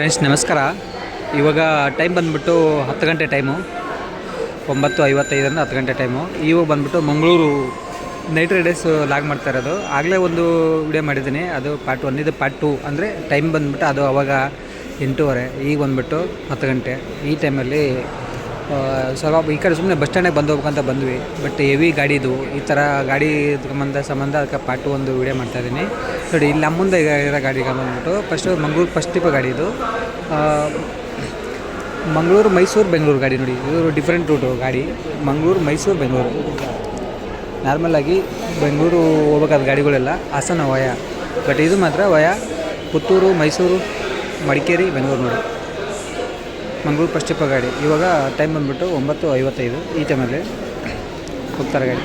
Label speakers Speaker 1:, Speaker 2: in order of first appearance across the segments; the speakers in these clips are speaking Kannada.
Speaker 1: ಫ್ರೆಂಡ್ಸ್, ನಮಸ್ಕಾರ. ಇವಾಗ ಟೈಮ್ ಬಂದುಬಿಟ್ಟು ಹತ್ತು ಗಂಟೆ ಟೈಮು. ಒಂಬತ್ತು ಐವತ್ತೈದರಿಂದ ಹತ್ತು ಗಂಟೆ ಟೈಮು. ಇವಾಗ ಬಂದುಬಿಟ್ಟು ಮಂಗಳೂರು ನೈಟ್ ರೈಡರ್ಸ್ ಲಾಗ್ ಮಾಡ್ತಾ ಇರೋದು. ಆಗಲೇ ಒಂದು ವಿಡಿಯೋ ಮಾಡಿದ್ದೀನಿ. ಅದು ಪಾರ್ಟ್ ಒನ್ ಇದು ಪಾರ್ಟ್ ಟು ಅಂದರೆ ಟೈಮ್ ಬಂದುಬಿಟ್ಟು ಅದು ಅವಾಗ ಎಂಟೂವರೆ. ಈಗ ಬಂದುಬಿಟ್ಟು ಹತ್ತು ಗಂಟೆ. ಈ ಟೈಮಲ್ಲಿ ಸ್ವಲ್ಪ ಈ ಕಡೆ ಸುಮ್ಮನೆ ಬಸ್ ಸ್ಟ್ಯಾಂಡಿಗೆ ಬಂದು ಹೋಗ್ಬೇಕಂತ ಬಂದ್ವಿ. ಬಟ್ ಹೆವಿ ಗಾಡಿದು, ಈ ಥರ ಗಾಡಿ ಸಂಬಂಧ ಸಂಬಂಧ ಅದಕ್ಕೆ ಪಾರ್ಟ್ ಒಂದು ವಿಡಿಯೋ ಮಾಡ್ತಾಯಿದ್ದೀನಿ ನೋಡಿ, ಇಲ್ಲಿ ನಮ್ಮ ಮುಂದೆ ಇರೋ ಗಾಡಿ ಬಂದ್ಬಿಟ್ಟು ಫಸ್ಟು ಮಂಗ್ಳೂರು ಫಸ್ಟ್ ಟಿಪ್ ಗಾಡಿ ಇದು. ಮಂಗಳೂರು, ಮೈಸೂರು, ಬೆಂಗಳೂರು ಗಾಡಿ ನೋಡಿ. ಇದು ಡಿಫ್ರೆಂಟ್ ರೂಟು ಗಾಡಿ. ಮಂಗಳೂರು, ಮೈಸೂರು, ಬೆಂಗಳೂರು. ನಾರ್ಮಲಾಗಿ ಬೆಂಗಳೂರು ಹೋಗ್ಬೇಕಾದ ಗಾಡಿಗಳೆಲ್ಲ ಹಾಸನ ವಯ ಬಟ್ ಇದು ಮಾತ್ರ ವಯ ಪುತ್ತೂರು, ಮೈಸೂರು, ಮಡಿಕೇರಿ, ಬೆಂಗಳೂರು ನೋಡಿ. ಮಂಗಳೂರು ಪಶ್ಚಿಮ ಗಾಡಿ. ಇವಾಗ ಟೈಮ್ ಬಂದುಬಿಟ್ಟು ಒಂಬತ್ತು ಐವತ್ತೈದು ಈ ಟೈಮಲ್ಲಿ ಹೋಗ್ತಾರೆ ಗಾಡಿ.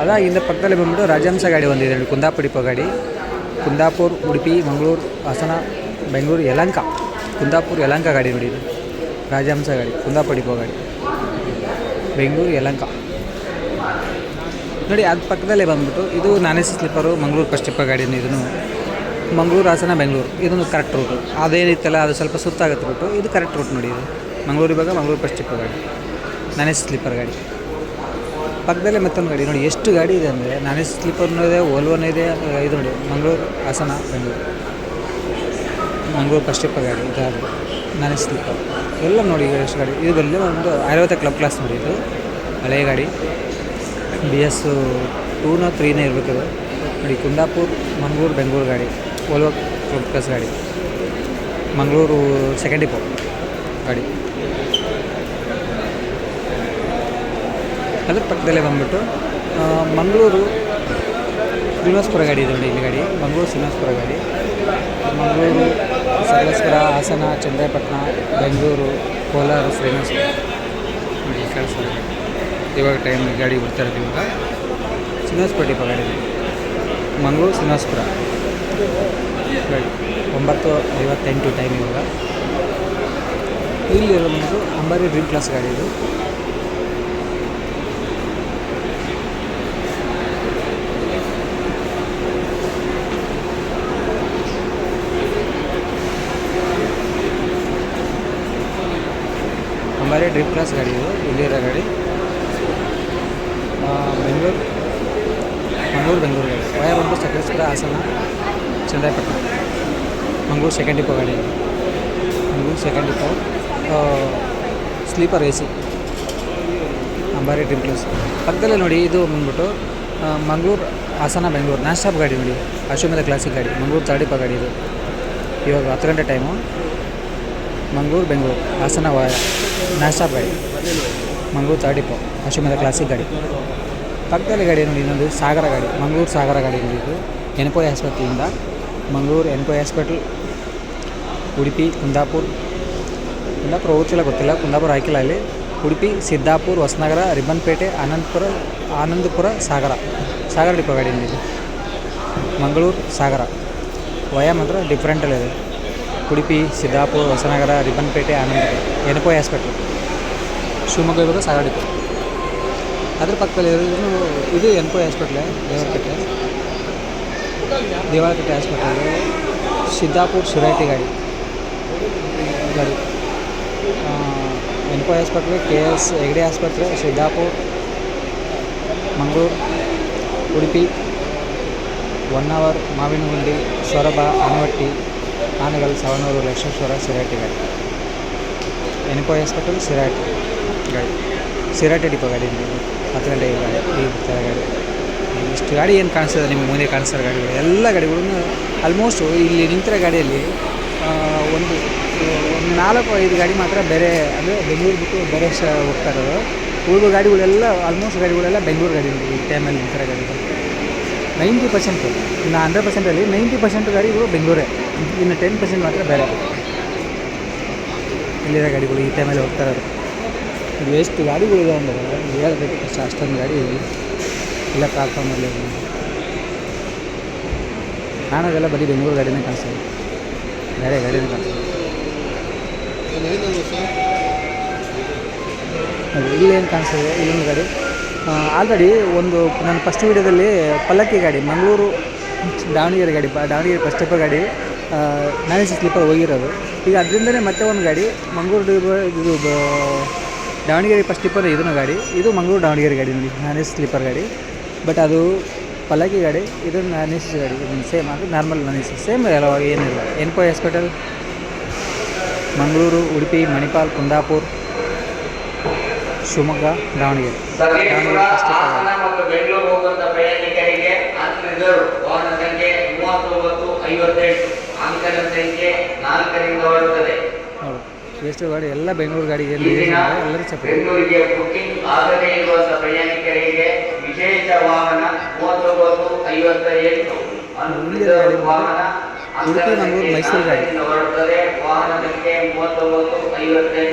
Speaker 1: ಅದಾಗಿಂದ ಪಕ್ಕದಲ್ಲಿ ಬಂದ್ಬಿಟ್ಟು ರಾಜಹಂಸ ಗಾಡಿ ಒಂದಿದೆ ನೋಡಿ ಕುಂದಾಪುರ ಡಿಪೋ ಗಾಡಿ. ಕುಂದಾಪುರ್, ಉಡುಪಿ, ಮಂಗಳೂರು, ಹಾಸನ, ಬೆಂಗಳೂರು, ಯಲಂಕ. ಕುಂದಾಪುರ್, ಯಲಂಕ ಗಾಡಿ ನೋಡಿ ಇದು. ರಾಜಹಂಸ ಗಾಡಿ ಕುಂದಾಪುರ ಡಿಪೋ ಗಾಡಿ. ಬೆಂಗಳೂರು, ಯಲಂಕ. ನೋಡಿ, ಅದು ಪಕ್ಕದಲ್ಲೇ ಬಂದ್ಬಿಟ್ಟು ಇದು ನಾನೇ ಎ ಸಿ ಸ್ಲಿಪ್ಪರು, ಮಂಗಳೂರು ಪಶ್ಚಿಮ ಗಾಡಿನ ಇದನ್ನು ಮಂಗಳೂರು ಹಾಸನ ಬೆಂಗಳೂರು. ಇದೊಂದು ಕರೆಕ್ಟ್ ರೂಟು ಅದೇನಿತ್ತಲ್ಲ ಅದು ಸ್ವಲ್ಪ ಸುತ್ತಾಗುತ್ತೆ ರೂಟು ಇದು ಕರೆಕ್ಟ್ ರೂಟ್ ನೋಡಿ ಇದು. ಮಂಗಳೂರು ಇವಾಗ ಮಂಗಳೂರು ಟಿಪ್ಪ ಗಾಡಿ. ನಾನೇ ಸ್ಲೀಪರ್ ಗಾಡಿ. ಪಕ್ಕದಲ್ಲೇ ಮತ್ತೊಂದು ಗಾಡಿ. ನೋಡಿ ಎಷ್ಟು ಗಾಡಿ ಇದೆ ಅಂದರೆ ನಾನೇ ಸ್ಲೀಪರ್ನೂ ಇದೆ, ಓಲ್ವೋನ್ ಇದೆ. ಇದು ನೋಡಿ ಮಂಗಳೂರು ಹಾಸನ ಬೆಂಗಳೂರು. ಮಂಗಳೂರು ಪಶ್ಚಿಮ ಗಾಡಿ ಇದಾದರೆ ನಾನೇ ಸ್ಲೀಪರ್. ಎಲ್ಲ ನೋಡಿ ಎಷ್ಟು ಗಾಡಿ. ಇದು ಒಂದು ಐವತ್ತು ಕ್ಲಬ್ ಕ್ಲಾಸ್ ನೋಡಿ ಇದು. ಹಳೆಯ ಗಾಡಿ. ಬಿ ಎಸ್ ಟೂನ ತ್ರೀನೇ ಇರಬೇಕು ನೋಡಿ ಕುಂದಾಪುರ್, ಮಂಗಳೂರು, ಬೆಂಗಳೂರು ಗಾಡಿ. ಓಲ್ವೋ ಪ್ಲಸ್ ಗಾಡಿ. ಮಂಗಳೂರು ಸೆಕೆಂಡ್ ಡಿಪೋ ಗಾಡಿ. ಅದ್ರ ಪಕ್ಕದಲ್ಲೇ ಬಂದ್ಬಿಟ್ಟು ಮಂಗಳೂರು ಶ್ರೀನಿವಾಸಪುರ ಗಾಡಿ ಇದೆ ನೋಡಿ ಇಲ್ಲಿ ಗಾಡಿ. ಮಂಗಳೂರು ಶ್ರೀನಿವಾಸಪುರ ಗಾಡಿ. ಮಂಗಳೂರು ಸಕಲೇಶ್ವರ ಹಾಸನ ಚಂದ್ರಪಟ್ಟಣ ಬೆಂಗಳೂರು, ಕೋಲಾರ, ಶ್ರೀನಿವಾಸಪುರ. ನೋಡಿ ಕಳಿಸ್ತಾರೆ ಇವಾಗ ಟೈಮ್ ಗಾಡಿ ಬಿಡ್ತಾ ಇರೋದು ಇವಾಗ. ಶ್ರೀನಿವಾಸಪುರ ಡಿಪೋ ಗಾಡಿ. ಮಂಗಳೂರು ಶ್ರೀನಿವಾಸಪುರ. ಒಂಬತ್ತು ಐವತ್ತೆಂಟು ಟೈಮ್ ಇವಾಗ. ಇಲ್ಲಿ ಇರೋದು ಅಂಬಾರಿ ಡ್ರೀಮ್ ಕ್ಲಾಸ್ ಗಾಡಿ ಇದು. ಅಂಬಾರಿ ಡ್ರೀಮ್ ಕ್ಲಾಸ್ ಗಾಡಿ ಇದು. ಇಲ್ಲಿರೋ ಗಾಡಿ. ಬೆಂಗಳೂರು. ಮಂಗಳೂರು, ಬೆಂಗಳೂರು ಗಾಡಿ. ವಯ ಬಂದು ಸಕಲೇಶ್ವರ ಹಾಸನ. ಚಂದ್ರಾಯಪಟ್ಟಣ ಮಂಗ್ಳೂರು ಸೆಕೆಂಡ್ ಡಿಪೋ ಗಾಡಿ. Mangaluru second depot sleeper A C Ambari dream class ಪಕ್ಕದಲ್ಲೇ ನೋಡಿ, ಇದು ಬಂದ್ಬಿಟ್ಟು ಮಂಗ್ಳೂರು, ಹಾಸನ, ಬೆಂಗಳೂರು. ನಾನ್ ಸ್ಟಾಪ್ ಗಾಡಿ ನೋಡಿ. ಅಶ್ವಮೇಧ ಕ್ಲಾಸಿಕ್ ಗಾಡಿ. ಮಂಗ್ಳೂರು ಡಿಪೋ ಗಾಡಿ ಇದು. ಇವಾಗ ಹತ್ತು ಗಂಟೆ ಟೈಮು ಮಂಗಳೂರು, ಬೆಂಗಳೂರು. ಹಾಸನ ವಾಯ ನಾನ್ ಸ್ಟಾಪ್ ಗಾಡಿ. ಮಂಗ್ಳೂರು ಡಿಪೋ ಅಶ್ವಮೇಧ ಕ್ಲಾಸಿಕ್ ಗಾಡಿ. ಪಕ್ಕದಲ್ಲಿ ಗಾಡಿ ನೋಡಿ, ಇನ್ನೊಂದು ಸಾಗರ ಗಾಡಿ. ಮಂಗಳೂರು ಸಾಗರ ಗಾಡಿ ನೋಡಿ ಇದು. ಎನ್ಪೋಯ್ ಆಸ್ಪತ್ರೆಯಿಂದ ಮಂಗಳೂರು ಎನ್ಪೋಯ್ ಹಾಸ್ಪಿಟಲ್, ಉಡುಪಿ, ಕುಂದಾಪುರ. ಕುಂದಾಪುರ ಹೋಗ್ತಿಲ್ಲ, ಗೊತ್ತಿಲ್ಲ. ಕುಂದಾಪುರ ಹಾಕಿಲ್ಲ ಅಲ್ಲಿ ಉಡುಪಿ, ಸಿದ್ದಾಪುರ, ಹೊಸನಗರ, ರಿಬ್ಬನ್ಪೇಟೆ, ಆನಂದಪುರ ಆನಂದಪುರ, ಸಾಗರ. ಸಾಗರ ಡಿಪೋ ಗಾಡಿ ಇದು ಮಂಗಳೂರು, ಸಾಗರ. ವಯ ಮಾತ್ರ ಡಿಫ್ರೆಂಟಲ್ಲಿದೆ ಉಡುಪಿ, ಸಿದ್ದಾಪುರ, ಹೊಸನಗರ, ರಿಬ್ಬನ್ಪೇಟೆ, ಆನಂದಪುರ. ಎನ್ಪೋಯ್ ಹಾಸ್ಪಿಟಲ್. ಶಿವಮೊಗ್ಗ ಇವಾಗ ಸಾಗರ ಡಿಪೋ. ಅದ್ರ ಪಕ್ಕದಲ್ಲಿ ಇದು ಎನ್ಪೋಯ್ ಹಾಸ್ಪಿಟ್ಲೆ ದೇವರಕಟ್ಟೆ ದೇವರಕಟ್ಟೆ ಹಾಸ್ಪಿಟಲ್ ಸಿದ್ದಾಪುರ ಶಿರಾಟಿ ಗಾಡಿ ಗಾಡಿ Yenepoya hospital K S Hegde ಆಸ್ಪತ್ರೆ ಸಿದ್ದಾಪುರ ಮಂಗಳೂರು ಉಡುಪಿ ಒನ್ ಅವರ್ ಮಾವಿನಗುಂಡಿ ಸೊರಬ ಆನವಟ್ಟಿ ಆನೆಗಲ್ ಸವಣೂರು ಲಕ್ಷ್ಮೇಶ್ವರ ಸಿರಾಟಿ ಗಾಡಿ ಎನ್ಪೋಯ್ ಹಾಸ್ಪಿಟಲ್ ಸಿರಾಟಿ ಗಾಡಿ ಸಿರಾಟಿ ಡಿಪೋ ಗಾಡಿ ಇದು ಹತ್ತು ಗಂಟೆ ಗಾಡಿ ಈ ಥರ ಗಾಡಿ ಇಷ್ಟು ಗಾಡಿ ಏನು ಕಾಣಿಸ್ತದೆ ನಿಮಗೆ ಮುಂದೆ ಕಾಣಿಸ್ತಾರೆ ಗಾಡಿಗಳು ಎಲ್ಲ ಗಾಡಿಗಳನ್ನು ಆಲ್ಮೋಸ್ಟು ಇಲ್ಲಿ ನಿಂತಿರೋ ಗಾಡಿಯಲ್ಲಿ ಒಂದು ಒಂದು ನಾಲ್ಕು, ಐದು ಗಾಡಿ ಮಾತ್ರ ಬೇರೆ, ಅಂದರೆ ಬೆಂಗಳೂರು ಬಿಟ್ಟು ಬೇರೆ ಶ ಹೋಗ್ತಾ ಇರೋದು. ಉಳಿದ ಗಾಡಿಗಳೆಲ್ಲ ಆಲ್ಮೋಸ್ಟ್ ಗಾಡಿಗಳೆಲ್ಲ ಬೆಂಗಳೂರು ಗಾಡಿ ಈ ಟೈಮಲ್ಲಿ ನಿಂತಿರೋ ಗಾಡಿಗಳು. ನೈಂಟಿ ಪರ್ಸೆಂಟು ಇನ್ನು ಹಂಡ್ರೆಡ್ ಪರ್ಸೆಂಟಲ್ಲಿ ನೈಂಟಿ ಪರ್ಸೆಂಟ್ ಗಾಡಿಗಳು ಬೆಂಗಳೂರೇ. ಇನ್ನು ಟೆನ್ ಪರ್ಸೆಂಟ್ ಮಾತ್ರ ಬೇರೆ. ಇಲ್ಲಿರೋ ಗಾಡಿಗಳು ಈ ಟೈಮಲ್ಲಿ ಹೋಗ್ತಾ ಇರೋದು. ಇದು ಎಷ್ಟು ಗಾಡಿಗಳಿದೆ ಅಂದರೆ ಹೇಳಬೇಕು ಕಷ್ಟ ಅಷ್ಟೊಂದು ಗಾಡಿ ಇಲ್ಲ ಪ್ಲಾಟ್ಫಾರ್ಮಲ್ಲಿ ನಾನು ಅದೆಲ್ಲ ಬರೀ ಬೆಂಗಳೂರು ಗಾಡಿನೇ ಕಾಣಿಸ್ತದೆ ಬೇರೆ ಗಾಡಿನೇ ಕಾಣಿಸ್ತದೆ ನೋಡಿ ಇಲ್ಲೇನು ಕಾಣಿಸ್ತದೆ ಇಲ್ಲೊಂದು ಗಾಡಿ. ಆಲ್ರೆಡಿ ಒಂದು ನನ್ನ ಫಸ್ಟ್ ವೀಡಿಯೋದಲ್ಲಿ ಪಲ್ಲಕ್ಕಿ ಗಾಡಿ, ಮಂಗಳೂರು ದಾವಣಗೆರೆ ಗಾಡಿ ದಾವಣಗೆರೆ ಫಸ್ಟ್ ಸ್ಟೆಪ್ ಗಾಡಿ ನಾನೇ ಸ್ಲೀಪರ್ ಹೋಗಿರೋದು. ಈಗ ಅದರಿಂದನೇ ಮತ್ತೆ ಒಂದು ಗಾಡಿ ಮಂಗಳೂರು ಇದು ದಾವಣಗೆರೆ ಫಸ್ಟ್ ಸ್ಲೀಪರ್ ಇದನ್ನು ಗಾಡಿ. ಇದು ಮಂಗಳೂರು ದಾವಣಗೆರೆ ಗಾಡಿ ನೋಡಿ ನಾನೇ ಸ್ಲೀಪರ್ ಗಾಡಿ. ಬಟ್ ಅದು ಪಲ್ಲಕ್ಕಿ ಗಾಡಿ ಇದು ನಾನ್ ಗಾಡಿ ಸಿ ಗಾಡಿ ಸೇಮ್ ಅದು normal non A C same ಎಲ್ಲ ಏನಿಲ್ಲ ಎನ್ಕೋ ಹಾಸ್ಪಿಟಲ್ ಮಂಗಳೂರು ಉಡುಪಿ ಮಣಿಪಾಲ್ ಕುಂದಾಪುರ್ ಶಿವಮೊಗ್ಗ ದಾವಣಗೆರೆ
Speaker 2: ದಾವಣಗೆರೆ ಮತ್ತು ಬೆಂಗಳೂರು ಪ್ರಯಾಣಿಕರಿಗೆ ಅಂತ ರಿಸರ್ವ್ ವಾಹನ ಸಂಖ್ಯೆ ಮೂವತ್ತೊಂಬತ್ತು ಐವತ್ತೆಂಟು. ಅಂಕದ ಸಂಖ್ಯೆ ನಾಲ್ಕರಿಂದ ಹೊರಡುತ್ತದೆ
Speaker 1: ಎಷ್ಟು ಗಾಡಿ ಎಲ್ಲ ಬೆಂಗಳೂರು ಗಾಡಿ ಏನು ಎಲ್ಲರೂ
Speaker 2: ಬೆಂಗಳೂರಿಗೆ ಬುಕಿಂಗ್ ಆಗದೇ ಇರುವಂತಹ ಪ್ರಯಾಣಿಕರಿಗೆ ವಿಶೇಷ ವಾಹನ ಮೂವತ್ತೊಂಬತ್ತು ಐವತ್ತ ಎಂಟು
Speaker 1: ಗಾಡಿ
Speaker 2: ವಾಹನ.
Speaker 1: ಉಡುಪಿ, ಮಂಗಳೂರು, ಮೈಸೂರು ಗಾಡಿ.
Speaker 2: ವಾಹನ ಸಂಖ್ಯೆ ಮೂವತ್ತೊಂಬತ್ತು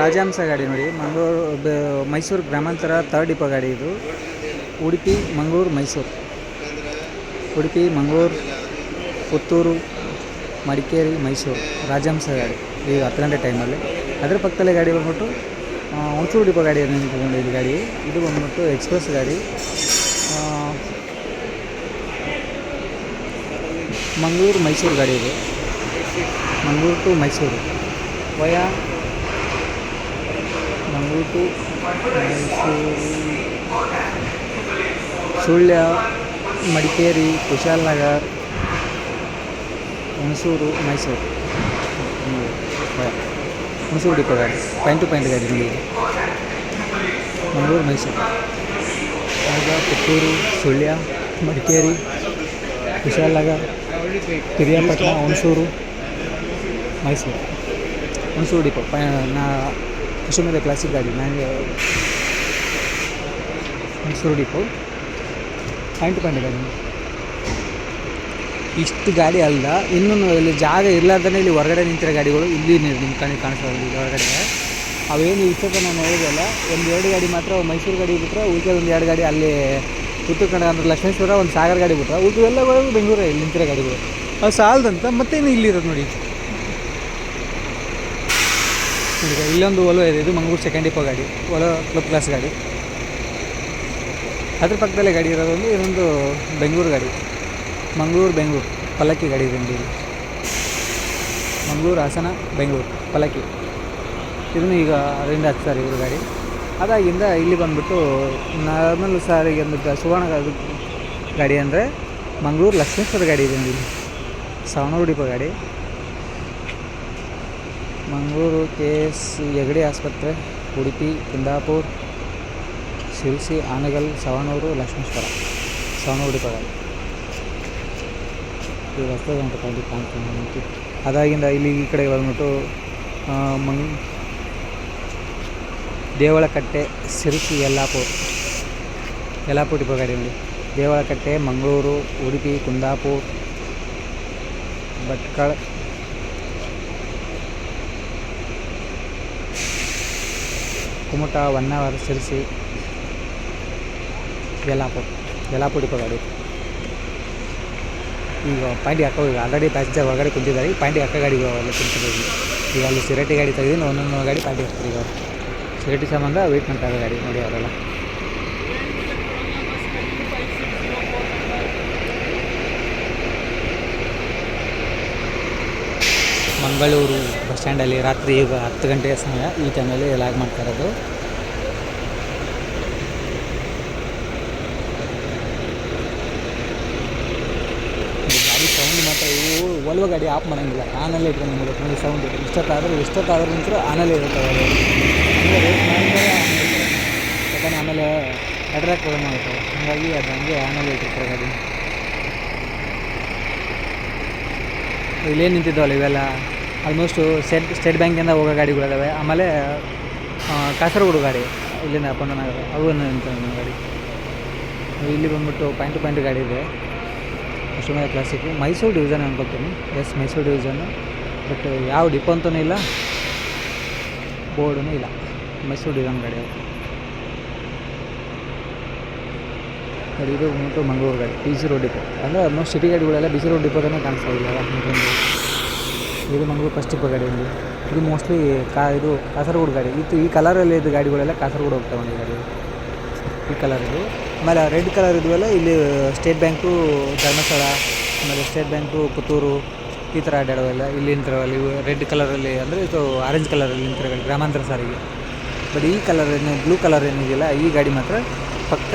Speaker 1: ರಾಜಹಂಸ ಗಾಡಿ ನೋಡಿ ಮಂಗಳೂರು ಮೈಸೂರು ಗ್ರಾಮಾಂತರ ಥರ್ಡ್ ಡಿಪ ಗಾಡಿ ಇದು. ಉಡುಪಿ ಮಂಗಳೂರು ಮೈಸೂರು. ಉಡುಪಿ ಮಂಗಳೂರು ಪುತ್ತೂರು ಮಡಿಕೇರಿ ಮೈಸೂರು. ರಾಜಹಂಸ ಗಾಡಿ ಈಗ ಹತ್ತು ಗಂಟೆ ಟೈಮಲ್ಲಿ ಅದರ ಪಕ್ಕದಲ್ಲೇ ಗಾಡಿ ಬಂದ್ಬಿಟ್ಟು ಹುಣಸೂರು ಡಿಪೋ ಗಾಡಿ ನಿಂತ್ಕೊಂಡು ಇದು ಗಾಡಿ. ಇದು ಬಂದ್ಬಿಟ್ಟು ಎಕ್ಸ್ಪ್ರೆಸ್ ಗಾಡಿ. ಮಂಗಳೂರು ಮೈಸೂರು ಗಾಡಿ ಇದು. Mangaluru to Mysuru. Via Mangaluru to Mysuru. Sullia, Madikeri Kushalnagar Hunsur, Mysuru. Via. Hunsur depot ಗಾಡಿ ಪಾಯಿಂಟ್ ಟು ಪಾಯಿಂಟ್ ಗಾಡಿ ಇದು. ಮಂಗಳೂರು, ಮೈಸೂರು. ಆಗ ಪುತ್ತೂರು, ಸುಳ್ಯ, ಮಡಿಕೇರಿ ವಿಶಾಲನಗರ ಪಿರಿಯಾಪಟ್ಟಣ ಹುಣಸೂರು, ಮೈಸೂರು. ಹುಣಸೂರು ಡಿಪೋ ಪ, ನಾ ಕುಸುಮದ ಕ್ಲಾಸಿಕ್ ಗಾಡಿ ನನಗೆ Hunsur depot point to point ಗಾಡಿ ಇಷ್ಟು ಗಾಡಿ ಅಲ್ಲ. ಇನ್ನೂ ಇಲ್ಲಿ ಜಾಗ ಇರ್ಲಾರ್ದೇ ಇಲ್ಲಿ ಹೊರಗಡೆ ನಿಂತಿರೋ ಗಾಡಿಗಳು ಇಲ್ಲಿ ನಿಮ್ಮ ಕಣ್ಣಿಗೆ ಕಾಣಿಸ್ತಾ ಇಲ್ಲಿ ಹೊರಗಡೆ. ಅವೇನು ಇಷ್ಟೊತ್ತ ನಾನು ನೋಡೋದಲ್ಲ. ಒಂದು ಎರಡು ಗಾಡಿ ಮಾತ್ರ ಮೈಸೂರು ಗಾಡಿ ಬಿಟ್ಟರೆ ಊಟ ಒಂದು ಎರಡು ಗಾಡಿ, ಅಲ್ಲಿ ಉತ್ತರ ಕನ್ನಡ ಅಂದ್ರೆ ಲಕ್ಷ್ಮೇಶ್ವರ, ಒಂದು ಸಾಗರ ಗಾಡಿ ಬಿಟ್ಟರೆ ಉಳಿದೆಲ್ಲ ಬೆಂಗಳೂರು ಇಲ್ಲಿ ನಿಂತಿರೋ ಗಾಡಿಗಳು. ಅದು ಸಾಲದಂತ ಮತ್ತೆ ಇನ್ನು ಇಲ್ಲಿರೋದು ನೋಡಿ. ಈಗ ಇಲ್ಲೊಂದು ಒಲೋ ಇದೆ, ಇದು ಮಂಗಳೂರು ಸೆಕೆಂಡ್ ಡಿಪೋ ಗಾಡಿ ಒಲೋ ಕ್ಲಬ್ ಕ್ಲಾಸ್ ಗಾಡಿ. ಅದ್ರ ಪಕ್ಕದಲ್ಲೇ ಗಾಡಿ ಇರೋದೊಂದು ಇದೊಂದು ಬೆಂಗಳೂರು ಗಾಡಿ. ಮಂಗಳೂರು, ಬೆಂಗಳೂರು ಪಲ್ಲಕ್ಕಿ ಗಾಡಿ ಇದು ಮಂಗಳೂರು, ಹಾಸನ, ಬೆಂಗಳೂರು ಪಲ್ಲಕ್ಕಿ ಇದನ್ನು ಈಗ ಅದರಿಂದ ಹಚ್ತಾರೆ ಇವರು ಗಾಡಿ. ಅದಾಗಿಂದ ಇಲ್ಲಿ ಬಂದುಬಿಟ್ಟು ನಾರ್ಮಲ್ ಸಾರಿಗೆ ಅಂದ್ಬಿಟ್ಟು ಸುವರ್ಣ ಗಾಡಿ ಅಂದರೆ ಮಂಗಳೂರು ಲಕ್ಷ್ಮೇಶ್ವರ ಗಾಡಿ ಇದೆ ಇಲ್ಲಿ. ಸವಣೂರು ಗಾಡಿ. ಮಂಗಳೂರು, ಕೆ ಎಸ್ ಹೆಗಡೆ ಆಸ್ಪತ್ರೆ, ಉಡುಪಿ, ಕುಂದಾಪುರ್, ಶಿರ್ಸಿ, ಆನೆಗಲ್ ಸವಣೂರು ಲಕ್ಷ್ಮೇಶ್ವರ. ಸವಣೂರು ಡಿಪೋ ಗಾಡಿ. ಇದು ರಸ್ತೆ ಗಂಟೆ ಕಾಯ್ದು ಕಾಣ್ತೀನಿ ನನಗೆ. ಅದಾಗಿಂದ ಇಲ್ಲಿ ಈ ಕಡೆ ಬಂದ್ಬಿಟ್ಟು ಆ, ಮಂಗ್ ದೇವಳಕಟ್ಟೆ ಸಿರುಸಿ ಯಲ್ಲಾಪುರ ಯಲ್ಲಾಪುರ ಡಿಪೋ ಗಾಡಿ ನೋಡಿ ದೇವಳಕಟ್ಟೆ ಮಂಗಳೂರು ಉಡುಪಿ ಕುಂದಾಪುರ್ ಭಟ್ಕಳ ಕುಮಟ ಹೊನ್ನಾವರ ಸಿರಿಸಿ ಯಲ್ಲಾಪುರ ಯಲ್ಲಾಪುರ ಡಿಪೋ ಗಾಡಿ ಈಗ ಪಾಯಿಂಟಿಗೆ ಹಾಕೋ ಈಗ ಆಲ್ರೆಡಿ ಪ್ಯಾಸೆಂಜರ್ ಒಳಗಡೆ ಕುಂತಿದ್ದಾರೆ. ಈಗ ಪಾಯಿಂಟಿಗೆ ಹಾಕೋ ಗಾಡಿ ಕುಂತಿದ್ದೀವಿ ಈಗ ಅಲ್ಲಿ ಸಿರಟಿ ಗಾಡಿ ತೆಗೆದಿನ ಒಂದೊಂದು ಗಾಡಿ ಪಾಯಿಂಟಿಗೆ ಹಾಕ್ತಾರೆ ಈಗ ಅವರು. ಸಿರಟಿ ಸಂಬಂಧ ವೆಯ್ಟ್ ಮಾಡ್ತಾರೆ ಗಾಡಿ ನೋಡಿ ಅವರೆಲ್ಲ. ಮಂಗಳೂರು ಬಸ್ ಸ್ಟ್ಯಾಂಡಲ್ಲಿ ರಾತ್ರಿ ಈಗ ಹತ್ತು ಗಂಟೆಯ ಸಮಯ ಈ ಟೈಮಲ್ಲಿ ಲಾಗ್ ಮಾಡ್ತಾ ಇರೋದು ಈ ಗಾಡಿ ಸೌಂಡ್ ಮಾತ್ರ ಇವು ಒಲ್ವ ಗಾಡಿ ಆಫ್ ಮಾಡೋಂಗಿಲ್ಲ. ಆನಲ್ಲೇ ಇಟ್ಕೊಂಡು ನಿಮಗೆ ನೋಡಿ ಸೌಂಡ್ ಇಷ್ಟೊತ್ತಾದರೂ ಇಷ್ಟೊತ್ತು ನಿಂತರೂ ಆನಲ್ಲೇ ಇರುತ್ತೆ ಅವರು ಯಾಕಂದರೆ ಆಮೇಲೆ ಅಟ್ರಾಕ್ಟ್ ಪ್ರಾಬ್ಲಮ್ ಆಗುತ್ತೆ. ಹಾಗಾಗಿ ಅದು ಹಂಗೆ ಆನಲ್ಲೇ ಇಟ್ಟಿರ್ತಾರೆ ಗಾಡಿ. ಇಲ್ಲೇನು ನಿಂತಿದ್ದಾವಲ್ಲ ಇವೆಲ್ಲ? ಆಲ್ಮೋಸ್ಟು ಸ್ಟೇಟ್ ಸ್ಟೇಟ್ ಬ್ಯಾಂಕಿಂದ ಹೋಗೋ ಗಾಡಿಗಳಿದ್ದಾವೆ ಆಮೇಲೆ ಕಾಸರಗೋಡು ಗಾಡಿ ಇಲ್ಲಿಂದ ಅಪ್ ಆಗೋದು ಅವು ನಿಂತಿದ್ದಾವೆ ಗಾಡಿ. ಇಲ್ಲಿ ಬಂದ್ಬಿಟ್ಟು ಪಾಯಿಂಟ್ ಟು ಪಾಯಿಂಟ್ ಗಾಡಿ ಇದೆ. ಅಷ್ಟೊಂದು ಕ್ಲಾಸಿಕ್ ಮೈಸೂರು ಡಿವಿಷನ್ ಅನ್ಕೊತೀನಿ ಎಸ್ ಮೈಸೂರು ಡಿವಿಷನ್ನು ಬಟ್ ಯಾವ ಡಿಪೋ ಅಂತಲೂ ಇಲ್ಲ. ಬೋರ್ಡೂ ಇಲ್ಲ. ಮೈಸೂರು ಡಿವಿಷನ್ ಗಾಡಿ ನೋಡಿ ಇದು ಮುಂಟು ಮಂಗಳೂರು ಗಾಡಿ ಬಿ ಸಿ ರೋಡ್ ಡಿಪೋ ಅಂದರೆ ಆಲ್ಮೋಸ್ಟ್ ಸಿಟಿ ಗಾಡಿಗಳೆಲ್ಲ ಬಿ ಸಿ ರೋಡ್ ಡಿಪೋದನ್ನೇ ಕಾಣಿಸ್ತಾ ಇಲ್ಲ ಇದು ಮಂಗಳೂರು ಫಸ್ಟ್ ಡಿಪೋ ಗಾಡಿ ಒಂದು. ಇದು ಮೋಸ್ಟ್ಲಿ ಕಾ ಇದು ಕಾಸರಗೋಡು ಗಾಡಿ ಇದು ಈ ಕಲರಲ್ಲಿ ಇದ್ದ ಗಾಡಿಗಳೆಲ್ಲ ಕಾಸರಗೋಡು ಹೋಗ್ತಾವೆ ಗಾಡಿ ಈ ಕಲರ್ ಇದು ಆಮೇಲೆ ರೆಡ್ ಕಲರ್ ಇದ್ವಲ್ಲ, ಇಲ್ಲಿ ಸ್ಟೇಟ್ ಬ್ಯಾಂಕು, ಧರ್ಮಸ್ಥಳ, ಆಮೇಲೆ ಸ್ಟೇಟ್ ಬ್ಯಾಂಕು, ಪುತ್ತೂರು, ಈ ಥರ ಅಡ್ಡಾಡೋವೆಲ್ಲ ಇಲ್ಲಿ ನಿಂತಿರೋವಲ್ಲ. ಇವು ರೆಡ್ ಕಲರಲ್ಲಿ ಅಂದರೆ ಇದು ಆರೆಂಜ್ ಕಲರಲ್ಲಿ ನಿಂತಿರೋ ಗಾಡಿ ಗ್ರಾಮಾಂತರ ಸಾರಿಗೆ. ಬಟ್ ಈ ಕಲರ್ ಏನು ಬ್ಲೂ ಕಲರ್ ಏನಿದೆಯಲ್ಲ, ಈ ಗಾಡಿ ಮಾತ್ರ ಪಕ್ಕ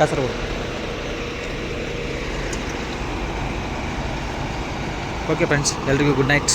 Speaker 1: ಕಾಸರಗೋಡು. ಓಕೆ ಫ್ರೆಂಡ್ಸ್ ಎಲ್ರಿಗೂ ಗುಡ್ ನೈಟ್